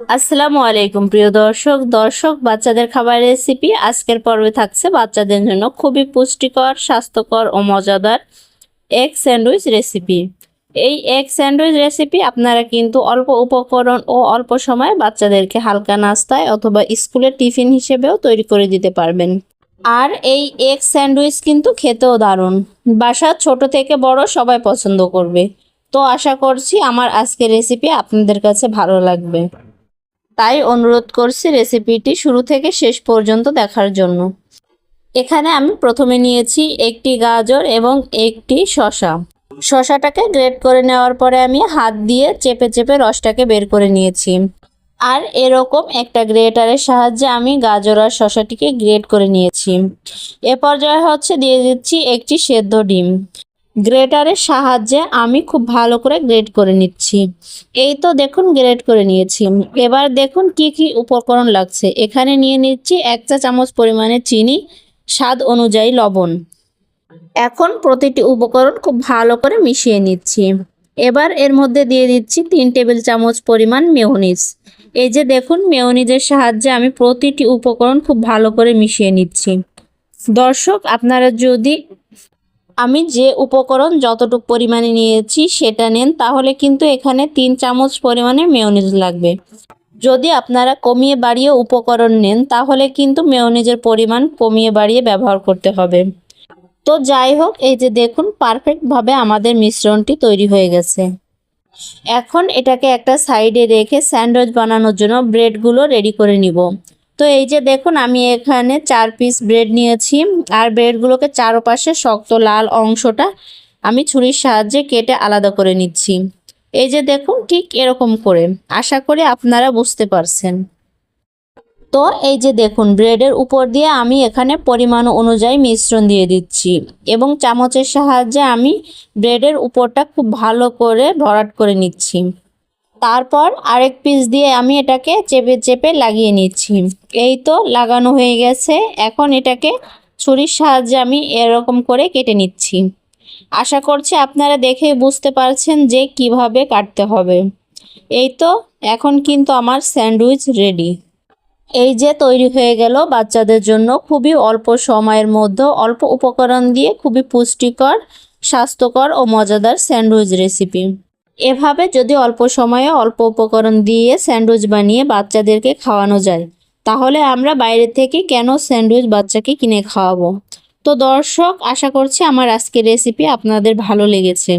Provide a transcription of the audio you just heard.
আসসালামু আলাইকুম, প্রিয় দর্শক। দর্শক, বাচ্চাদের খাবার রেসিপি আজকের পর্বে থাকছে বাচ্চাদের জন্য খুবই পুষ্টিকর, স্বাস্থ্যকর ও মজাদার এগ স্যান্ডউইচ রেসিপি এই এগ স্যান্ডউইচ রেসিপি আপনারা কিন্তু অল্প উপকরণ ও অল্প সময়ে বাচ্চাদেরকে হালকা নাস্তায় অথবা স্কুলের টিফিন হিসেবেও তৈরি করে দিতে পারবেন। আর এই এগ স্যান্ডউইচ কিন্তু খেতেও দারুণ। বাসা ছোট থেকে বড় সবাই পছন্দ করবে। তো আশা করছি আমার আজকের রেসিপি আপনাদের কাছে ভালো লাগবে। তাই অনুরোধ করছি রেসিপিটি শুরু থেকে শেষ পর্যন্ত দেখার জন্য। এখানে আমি প্রথমে নিয়েছি একটি গাজর এবং একটি শসা। শশাটাকে গ্রেট করে নেওয়ার পরে আমি হাত দিয়ে চেপে চেপে রসটাকে বের করে নিয়েছি। আর এরকম একটা গ্রেটারের সাহায্যে আমি গাজর আর শসাটিকে গ্রেট করে নিয়েছি। এ পর্যায়ে হচ্ছে দিয়ে দিচ্ছি একটি সেদ্ধ ডিম। গ্রেটারের সাহায্যে আমি খুব ভালো করে গ্রেড করে নিচ্ছি। এই তো দেখুন গ্রেড করে নিয়েছি। এবার দেখুন কি কি উপকরণ লাগছে। এখানে নিয়ে নিচ্ছি এক চা চামচ পরিমাণে চিনি, স্বাদ অনুযায়ী লবণ। এখন প্রতিটি উপকরণ খুব ভালো করে মিশিয়ে নিচ্ছি। এবার এর মধ্যে দিয়ে দিচ্ছি তিন টেবিল চামচ পরিমাণ মেয়োনিজ। এই যে দেখুন মেয়োনিজের সাহায্যে আমি প্রতিটি উপকরণ খুব ভালো করে মিশিয়ে নিচ্ছি। দর্শক, আপনারা যদি আমি যে উপকরণ যতটুকু পরিমাণে নিয়েছি সেটা নেন, তাহলে কিন্তু এখানে তিন চামচ পরিমাণে মেয়োনিজ লাগবে। যদি আপনারা কমিয়ে বাড়িয়ে উপকরণ নেন, তাহলে কিন্তু মেয়োনিজের পরিমাণ কমিয়ে বাড়িয়ে ব্যবহার করতে হবে। তো যাই হোক, এই যে দেখুন, পারফেক্টভাবে আমাদের মিশ্রণটি তৈরি হয়ে গেছে। এখন এটাকে একটা সাইডে রেখে স্যান্ডউইচ বানানোর জন্য ব্রেডগুলো রেডি করে নিব। তো এই যে দেখুন, আমি এখানে চার পিস ব্রেড নিয়েছি। আর ব্রেডগুলোকে চারপাশে শক্ত লাল অংশটা আমি ছুরির সাহায্যে কেটে আলাদা করে নিচ্ছি। এই যে দেখুন, ঠিক এরকম করে। আশা করি আপনারা বুঝতে পারছেন। তো এই যে দেখুন ব্রেডের উপর দিয়ে আমি এখানে পরিমাণ অনুযায়ী মিশ্রণ দিয়ে দিচ্ছি। এবং চামচের সাহায্যে আমি ব্রেডের উপরটা খুব ভালো করে ভরাট করে নিচ্ছি। তারপর আরেক পিস দিয়ে আমি এটাকে চেপে চেপে লাগিয়ে নিচ্ছি। এই তো লাগানো হয়ে গেছে। এখন এটাকে ছুরির সাহায্যে আমি এরকম করে কেটে নিচ্ছি। আশা করছি আপনারা দেখে বুঝতে পারছেন যে কীভাবে কাটতে হবে। এই তো এখন কিন্তু আমার স্যান্ডউইচ রেডি। এই যে তৈরি হয়ে গেল বাচ্চাদের জন্য খুবই অল্প সময়ের মধ্যে অল্প উপকরণ দিয়ে খুবই পুষ্টিকর, স্বাস্থ্যকর ও মজাদার স্যান্ডউইচ রেসিপি এভাবে যদি অল্প সময়ে অল্প উপকরণ দিয়ে স্যান্ডউইচ বানিয়ে বাচ্চাদেরকে খাওয়ানো যায়, তাহলে আমরা বাইরে থেকে কেন স্যান্ডউইচ বাচ্চাকে কিনে খাওয়াবো? তো দর্শক, আশা করছি আমার আজকের রেসিপি আপনাদের ভালো লেগেছে।